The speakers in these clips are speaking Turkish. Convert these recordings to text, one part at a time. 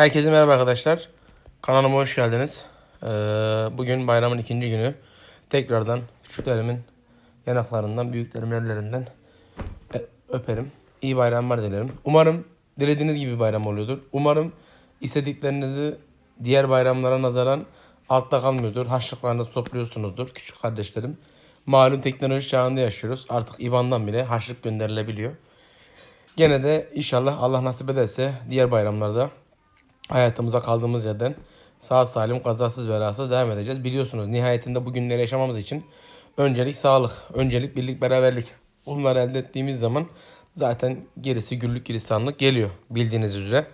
Herkese merhaba arkadaşlar. Kanalıma hoş geldiniz. Ee, bugün bayramın ikinci günü. Tekrardan küçüklerimin yanaklarından, büyüklerimin ellerinden e, öperim. İyi bayramlar dilerim. Umarım dilediğiniz gibi bayram oluyordur. Umarım istediklerinizi diğer bayramlara nazaran altta kalmıyordur. Harçlıklarınızı topluyorsunuzdur küçük kardeşlerim. Malum teknoloji çağında yaşıyoruz. Artık IBAN'dan bile harçlık gönderilebiliyor. Gene de inşallah Allah nasip ederse diğer bayramlarda hayatımıza kaldığımız yerden sağ salim kazasız belasız devam edeceğiz. Biliyorsunuz nihayetinde bu günleri yaşamamız için öncelik sağlık, öncelik birlik beraberlik. Bunları elde ettiğimiz zaman zaten gerisi güllük gülistanlık geliyor bildiğiniz üzere.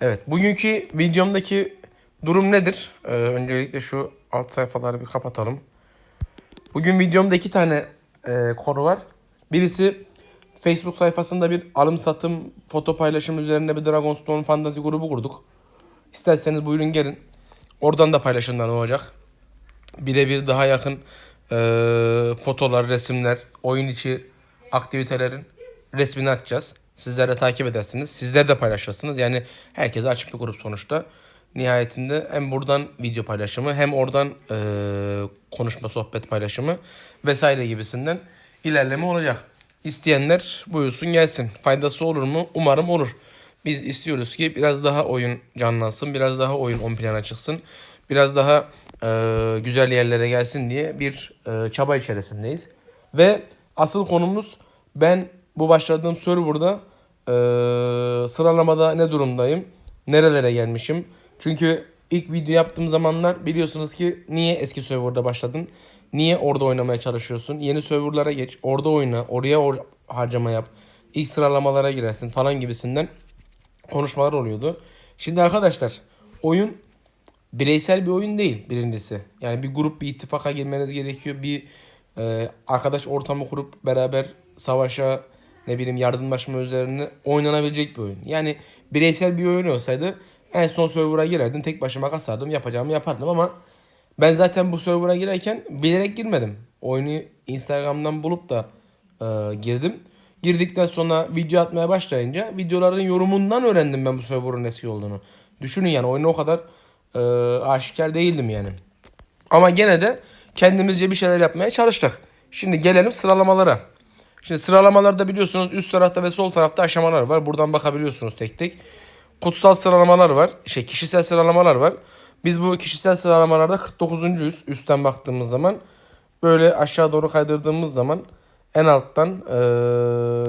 Evet bugünkü videomdaki durum nedir? Ee, öncelikle şu alt sayfaları bir kapatalım. Bugün videomda iki tane e, konu var. Birisi Facebook sayfasında bir alım satım foto paylaşım üzerine bir Dragonstone Fantasy grubu kurduk. İsterseniz buyurun gelin. Oradan da paylaşımlar olacak. Birebir daha yakın e, fotolar, resimler, oyun içi aktivitelerin resmini atacağız. Sizler de takip edersiniz. Sizler de paylaşırsınız. Yani herkese açık bir grup sonuçta. Nihayetinde hem buradan video paylaşımı hem oradan e, konuşma, sohbet paylaşımı vesaire gibisinden ilerleme olacak. İsteyenler buyursun gelsin. Faydası olur mu? Umarım olur. Biz istiyoruz ki biraz daha oyun canlansın, biraz daha oyun ön plana çıksın, biraz daha e, güzel yerlere gelsin diye bir e, çaba içerisindeyiz. Ve asıl konumuz ben bu başladığım serverda e, sıralamada ne durumdayım, nerelere gelmişim. Çünkü ilk video yaptığım zamanlar biliyorsunuz ki niye eski serverda başladın, niye orada oynamaya çalışıyorsun, yeni serverlara geç, orada oyna, oraya or- harcama yap, ilk sıralamalara girersin falan gibisinden konuşmalar oluyordu. Şimdi arkadaşlar oyun bireysel bir oyun değil birincisi. Yani bir grup bir ittifaka girmeniz gerekiyor. Bir e, arkadaş ortamı kurup beraber savaşa ne bileyim yardımlaşma üzerine oynanabilecek bir oyun. Yani bireysel bir oyun olsaydı en son server'a girerdin tek başıma kasardım yapacağımı yapardım ama ben zaten bu server'a girerken bilerek girmedim. Oyunu Instagram'dan bulup da e, girdim. Girdikten sonra video atmaya başlayınca videoların yorumundan öğrendim ben bu server'ın eski olduğunu. Düşünün yani oyuna o kadar e, aşikar değildim yani. Ama gene de kendimizce bir şeyler yapmaya çalıştık. Şimdi gelelim sıralamalara. Şimdi sıralamalarda biliyorsunuz üst tarafta ve sol tarafta aşamalar var. Buradan bakabiliyorsunuz tek tek. Kutsal sıralamalar var. Şey kişisel sıralamalar var. Biz bu kişisel sıralamalarda 49.yüz üstten baktığımız zaman. Böyle aşağı doğru kaydırdığımız zaman en alttan e,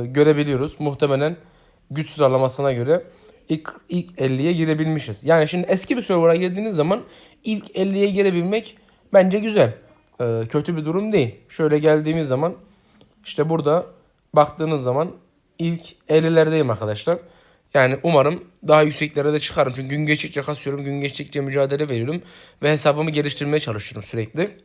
görebiliyoruz. Muhtemelen güç sıralamasına göre ilk, ilk 50'ye girebilmişiz. Yani şimdi eski bir server'a girdiğiniz zaman ilk 50'ye girebilmek bence güzel. E, kötü bir durum değil. Şöyle geldiğimiz zaman işte burada baktığınız zaman ilk 50'lerdeyim arkadaşlar. Yani umarım daha yükseklere de çıkarım. Çünkü gün geçtikçe kasıyorum, gün geçtikçe mücadele veriyorum. Ve hesabımı geliştirmeye çalışıyorum sürekli.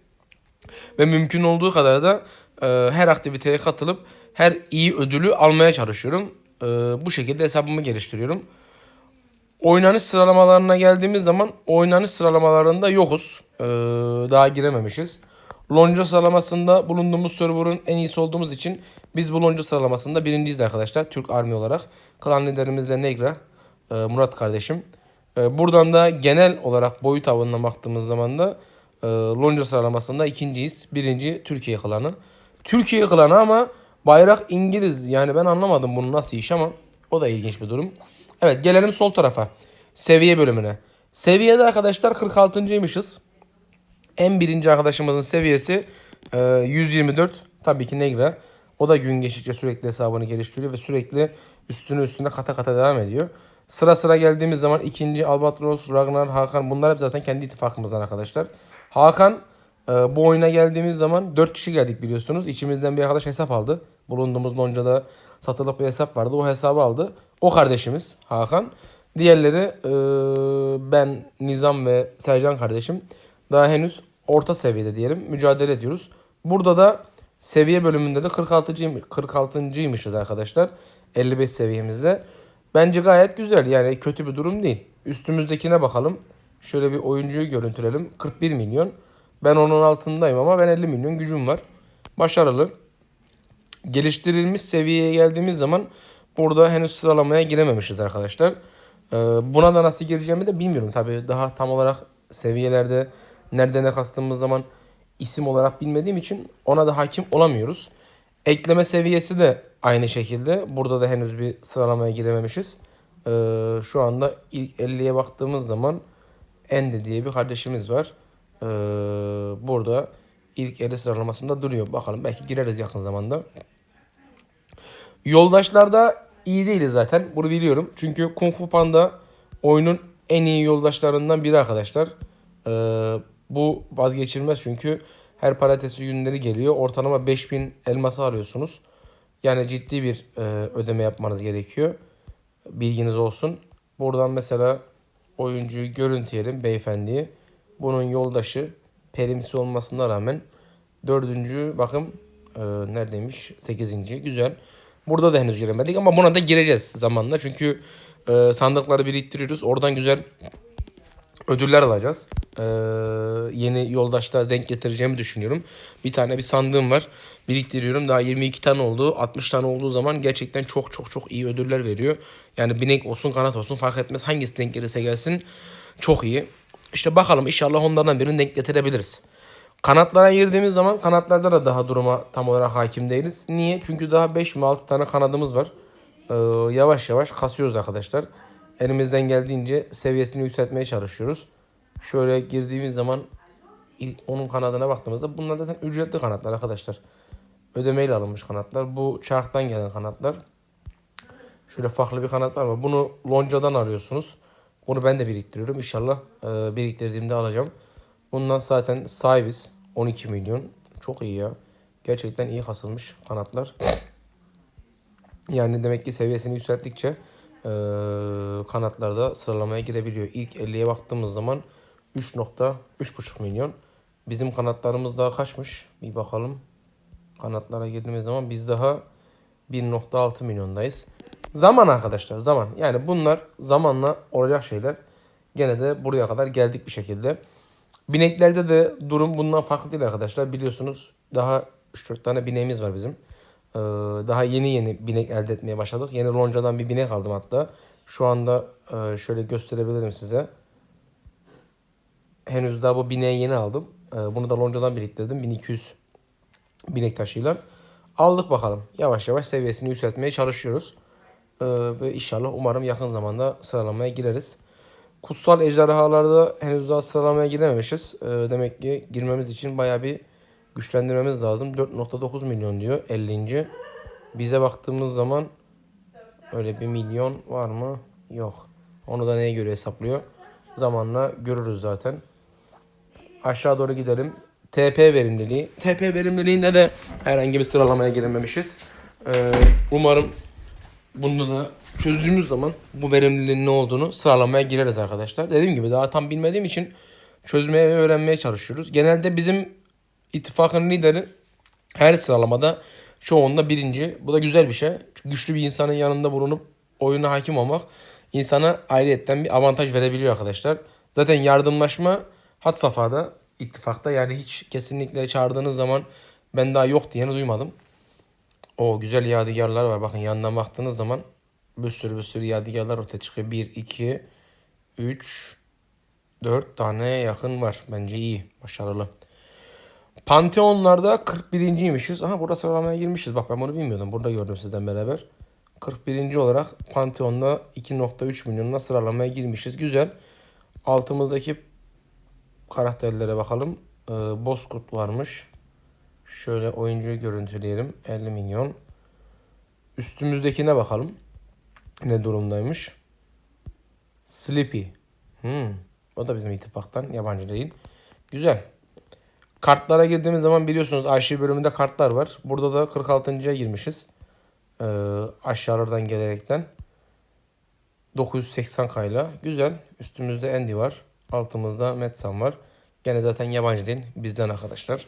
Ve mümkün olduğu kadar da her aktiviteye katılıp her iyi ödülü almaya çalışıyorum. E, bu şekilde hesabımı geliştiriyorum. Oynanış sıralamalarına geldiğimiz zaman oynanış sıralamalarında yokuz. E, daha girememişiz. Lonca sıralamasında bulunduğumuz server'ın en iyisi olduğumuz için biz bu lonca sıralamasında birinciyiz arkadaşlar. Türk Army olarak. Klan liderimiz de Negra. e, Murat kardeşim. E, buradan da genel olarak boyut avına baktığımız zaman da e, lonca sıralamasında ikinciyiz. Birinci Türkiye klanı. Türkiye klanı ama bayrak İngiliz. Yani ben anlamadım bunu nasıl iş ama o da ilginç bir durum. Evet gelelim sol tarafa. Seviye bölümüne. Seviyede arkadaşlar 46.ymışız. En birinci arkadaşımızın seviyesi e, 124. Tabii ki Negra. O da gün geçtikçe sürekli hesabını geliştiriyor ve sürekli üstüne üstüne kata kata devam ediyor. Sıra sıra geldiğimiz zaman ikinci Albatros, Ragnar, Hakan bunlar hep zaten kendi ittifakımızdan arkadaşlar. Hakan e, bu oyuna geldiğimiz zaman 4 kişi geldik biliyorsunuz. İçimizden bir arkadaş hesap aldı. Bulunduğumuz loncada satılık bir hesap vardı. O hesabı aldı. O kardeşimiz Hakan. Diğerleri e, ben, Nizam ve Sercan kardeşim daha henüz orta seviyede diyelim mücadele ediyoruz. Burada da seviye bölümünde de 46. 46.ymışız arkadaşlar. 55 seviyemizde. Bence gayet güzel yani kötü bir durum değil. Üstümüzdekine bakalım. Şöyle bir oyuncuyu görüntülelim. 41 milyon. Ben onun altındayım ama ben 50 milyon gücüm var. Başarılı. Geliştirilmiş seviyeye geldiğimiz zaman burada henüz sıralamaya girememişiz arkadaşlar. Ee, buna da nasıl gireceğimi de bilmiyorum. Tabii daha tam olarak seviyelerde nerede ne kastığımız zaman isim olarak bilmediğim için ona da hakim olamıyoruz. Ekleme seviyesi de aynı şekilde. Burada da henüz bir sıralamaya girememişiz. Ee, şu anda ilk 50'ye baktığımız zaman Ende diye bir kardeşimiz var. Ee, burada ilk 50 sıralamasında duruyor. Bakalım belki gireriz yakın zamanda. Yoldaşlarda iyi değiliz zaten. Bunu biliyorum. Çünkü Kung Fu Panda oyunun en iyi yoldaşlarından biri arkadaşlar. Ee, bu vazgeçilmez çünkü her paratesi günleri geliyor. Ortalama 5000 elması arıyorsunuz. Yani ciddi bir e, ödeme yapmanız gerekiyor. Bilginiz olsun. Buradan mesela oyuncuyu görüntüleyelim beyefendiyi. Bunun yoldaşı perimsi olmasına rağmen dördüncü bakım e, neredeymiş? Sekizinci. Güzel. Burada da henüz giremedik ama buna da gireceğiz zamanla. Çünkü e, sandıkları biriktiriyoruz. Oradan güzel ödüller alacağız. Ee, yeni yoldaşlara denk getireceğimi düşünüyorum. Bir tane bir sandığım var. Biriktiriyorum. Daha 22 tane oldu. 60 tane olduğu zaman gerçekten çok çok çok iyi ödüller veriyor. Yani binek olsun kanat olsun fark etmez. Hangisi denk gelirse gelsin çok iyi. İşte bakalım inşallah onlardan birini denk getirebiliriz. Kanatlara girdiğimiz zaman kanatlarda da daha duruma tam olarak hakim değiliz. Niye? Çünkü daha 5 mi 6 tane kanadımız var. Ee, yavaş yavaş kasıyoruz arkadaşlar. Elimizden geldiğince seviyesini yükseltmeye çalışıyoruz. Şöyle girdiğimiz zaman onun kanadına baktığımızda bunlar zaten ücretli kanatlar arkadaşlar. Ödemeyle alınmış kanatlar. Bu çarktan gelen kanatlar. Şöyle farklı bir kanat var ama bunu loncadan arıyorsunuz. Bunu ben de biriktiriyorum. İnşallah e, biriktirdiğimde alacağım. Bundan zaten sahibiz. 12 milyon. Çok iyi ya. Gerçekten iyi kasılmış kanatlar. Yani demek ki seviyesini yükselttikçe e, kanatlarda sıralamaya girebiliyor. İlk 50'ye baktığımız zaman 3.3,5 milyon. Bizim kanatlarımız daha kaçmış? Bir bakalım. Kanatlara girdiğimiz zaman biz daha 1.6 milyondayız. Zaman arkadaşlar zaman. Yani bunlar zamanla olacak şeyler. Gene de buraya kadar geldik bir şekilde. Bineklerde de durum bundan farklı değil arkadaşlar. Biliyorsunuz daha 3-4 tane bineğimiz var bizim. Ee, daha yeni yeni binek elde etmeye başladık. Yeni loncadan bir binek aldım hatta. Şu anda e, şöyle gösterebilirim size. Henüz daha bu bineği yeni aldım. Ee, bunu da loncadan biriktirdim. 1200 binek taşıyla. Aldık bakalım. Yavaş yavaş seviyesini yükseltmeye çalışıyoruz. Ee, ve inşallah umarım yakın zamanda sıralamaya gireriz. Kutsal ejderhalarda henüz daha sıralamaya girememişiz. Ee, demek ki girmemiz için bayağı bir güçlendirmemiz lazım. 4.9 milyon diyor 50. Bize baktığımız zaman öyle bir milyon var mı? Yok. Onu da neye göre hesaplıyor? Zamanla görürüz zaten. Aşağı doğru gidelim. TP verimliliği. TP verimliliğinde de herhangi bir sıralamaya girememişiz. Ee, umarım bunda da çözdüğümüz zaman bu verimliliğin ne olduğunu sıralamaya gireriz arkadaşlar. Dediğim gibi daha tam bilmediğim için çözmeye ve öğrenmeye çalışıyoruz. Genelde bizim ittifakın lideri her sıralamada çoğunda birinci. Bu da güzel bir şey. Çünkü güçlü bir insanın yanında bulunup oyuna hakim olmak insana ayrıyetten bir avantaj verebiliyor arkadaşlar. Zaten yardımlaşma had safhada ittifakta yani hiç kesinlikle çağırdığınız zaman ben daha yok diyeni duymadım. O güzel yadigarlar var. Bakın yandan baktığınız zaman bir sürü bir sürü yadigarlar ortaya çıkıyor. 1, 2, 3, 4 tane yakın var. Bence iyi. Başarılı. Pantheon'larda 41.ymişiz. Aha burada sıralamaya girmişiz. Bak ben bunu bilmiyordum. Burada gördüm sizden beraber. 41. olarak Pantheon'da 2.3 milyonla sıralamaya girmişiz. Güzel. Altımızdaki karakterlere bakalım. Ee, Bozkurt varmış. Şöyle oyuncuyu görüntüleyelim. 50 milyon. Üstümüzdekine bakalım. Ne durumdaymış? Sleepy. Hmm. O da bizim ittifaktan. Yabancı değil. Güzel. Kartlara girdiğimiz zaman biliyorsunuz arşiv bölümünde kartlar var. Burada da 46.ya girmişiz. Ee, aşağılardan gelerekten. 980 kayla. Güzel. Üstümüzde Andy var. Altımızda Metsan var. Gene zaten yabancı değil. Bizden arkadaşlar.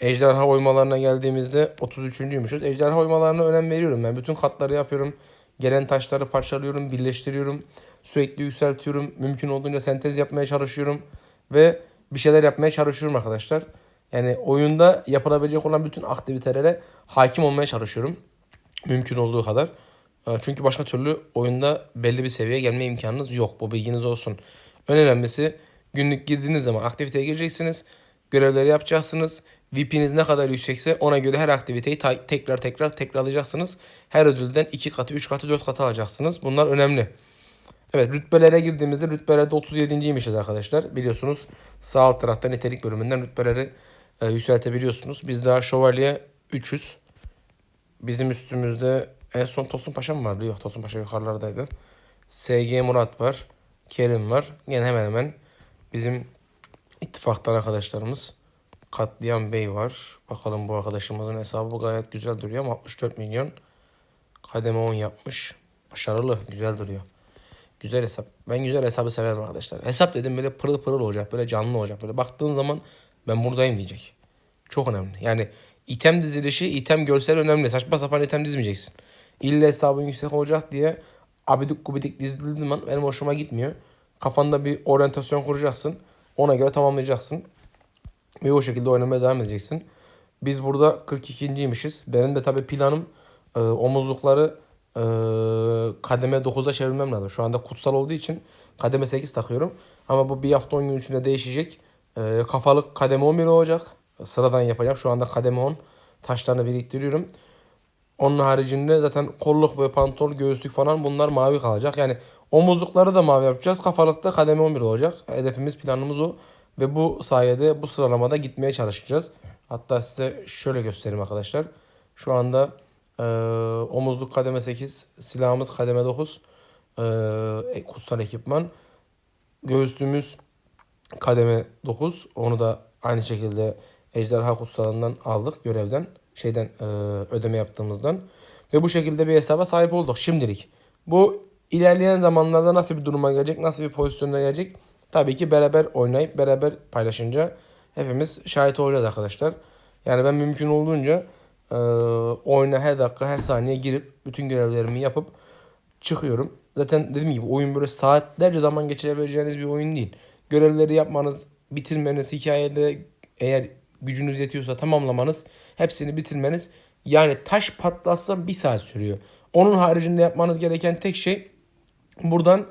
Ejderha oymalarına geldiğimizde 33.ymüşüz. Ejderha oymalarına önem veriyorum ben. Bütün katları yapıyorum. Gelen taşları parçalıyorum, birleştiriyorum. Sürekli yükseltiyorum. Mümkün olduğunca sentez yapmaya çalışıyorum. Ve bir şeyler yapmaya çalışıyorum arkadaşlar. Yani oyunda yapılabilecek olan bütün aktivitelere hakim olmaya çalışıyorum. Mümkün olduğu kadar. E, Çünkü başka türlü oyunda belli bir seviyeye gelme imkanınız yok. Bu bilginiz olsun. En önemlisi günlük girdiğiniz zaman aktiviteye gireceksiniz. Görevleri yapacaksınız. VP'niz ne kadar yüksekse ona göre her aktiviteyi tekrar tekrar tekrarlayacaksınız. Her ödülden 2 katı, 3 katı, 4 katı alacaksınız. Bunlar önemli. Evet rütbelere girdiğimizde rütbelerde 37.ymişiz arkadaşlar. Biliyorsunuz sağ alt tarafta nitelik bölümünden rütbeleri e, yükseltebiliyorsunuz. Biz daha şövalye 300. Bizim üstümüzde en son Tosun Paşa mı vardı? Yok Tosun Paşa yukarılardaydı. SG Murat var. Kerim var. Yine hemen hemen bizim ittifaktan arkadaşlarımız. Katliam Bey var. Bakalım bu arkadaşımızın hesabı gayet güzel duruyor ama 64 milyon. Kademe 10 yapmış. Başarılı. Güzel duruyor. Güzel hesap. Ben güzel hesabı severim arkadaşlar. Hesap dedim böyle pırıl pırıl olacak. Böyle canlı olacak. Böyle baktığın zaman ben buradayım diyecek. Çok önemli. Yani item dizilişi, item görsel önemli. Saçma sapan item dizmeyeceksin. İlle hesabın yüksek olacak diye abidik gubidik dizildiği zaman benim hoşuma gitmiyor. Kafanda bir oryantasyon kuracaksın. Ona göre tamamlayacaksın. Ve o şekilde oynamaya devam edeceksin. Biz burada 42.ymişiz. Benim de tabii planım e, omuzlukları e, kademe 9'a çevirmem lazım. Şu anda kutsal olduğu için kademe 8 takıyorum. Ama bu bir hafta 10 gün içinde değişecek. E, kafalık kademe 11 olacak. Sıradan yapacağım. Şu anda kademe 10. Taşlarını biriktiriyorum. Onun haricinde zaten kolluk ve pantol, göğüslük falan bunlar mavi kalacak. Yani omuzlukları da mavi yapacağız. Kafalıkta kademe 11 olacak. Hedefimiz planımız o. Ve bu sayede bu sıralamada gitmeye çalışacağız. Hatta size şöyle göstereyim arkadaşlar. Şu anda e, omuzluk kademe 8, silahımız kademe 9, e, kutsal ekipman. Göğüslüğümüz kademe 9. Onu da aynı şekilde ejderha kutsalından aldık görevden. Şeyden e, ödeme yaptığımızdan. Ve bu şekilde bir hesaba sahip olduk şimdilik. Bu ilerleyen zamanlarda nasıl bir duruma gelecek, nasıl bir pozisyona gelecek? Tabii ki beraber oynayıp beraber paylaşınca hepimiz şahit olacağız arkadaşlar. Yani ben mümkün olduğunca e, oyuna her dakika her saniye girip bütün görevlerimi yapıp çıkıyorum. Zaten dediğim gibi oyun böyle saatlerce zaman geçirebileceğiniz bir oyun değil. Görevleri yapmanız, bitirmeniz, hikayede eğer gücünüz yetiyorsa tamamlamanız, hepsini bitirmeniz yani taş patlatsa bir saat sürüyor. Onun haricinde yapmanız gereken tek şey buradan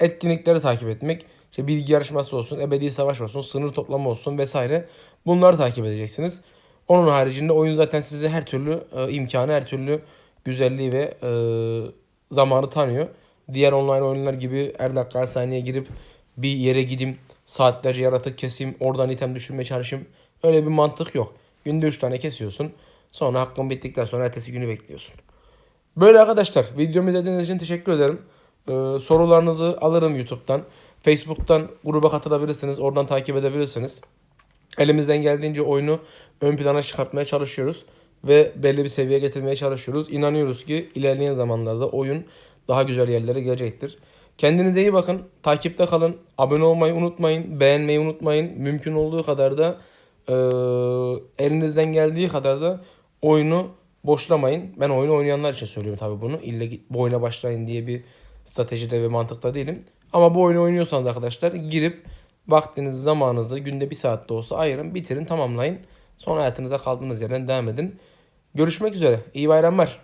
etkinlikleri takip etmek. İşte bilgi yarışması olsun, ebedi savaş olsun, sınır toplama olsun vesaire. Bunları takip edeceksiniz. Onun haricinde oyun zaten size her türlü e, imkanı, her türlü güzelliği ve e, zamanı tanıyor. Diğer online oyunlar gibi her dakika her saniye girip bir yere gideyim, saatlerce yaratık keseyim, oradan item düşürmeye çalışayım. Öyle bir mantık yok. Günde 3 tane kesiyorsun. Sonra hakkın bittikten sonra ertesi günü bekliyorsun. Böyle arkadaşlar videomu izlediğiniz için teşekkür ederim. Ee, sorularınızı alırım YouTube'dan. Facebook'tan gruba katılabilirsiniz. Oradan takip edebilirsiniz. Elimizden geldiğince oyunu ön plana çıkartmaya çalışıyoruz. Ve belli bir seviyeye getirmeye çalışıyoruz. İnanıyoruz ki ilerleyen zamanlarda oyun daha güzel yerlere gelecektir. Kendinize iyi bakın. Takipte kalın. Abone olmayı unutmayın. Beğenmeyi unutmayın. Mümkün olduğu kadar da e, elinizden geldiği kadar da oyunu boşlamayın. Ben oyunu oynayanlar için söylüyorum tabii bunu. İlle bu oyuna başlayın diye bir stratejide ve mantıkta değilim. Ama bu oyunu oynuyorsanız arkadaşlar girip vaktinizi, zamanınızı günde bir saat de olsa ayırın, bitirin, tamamlayın. Sonra hayatınıza kaldığınız yerden devam edin. Görüşmek üzere. İyi bayramlar.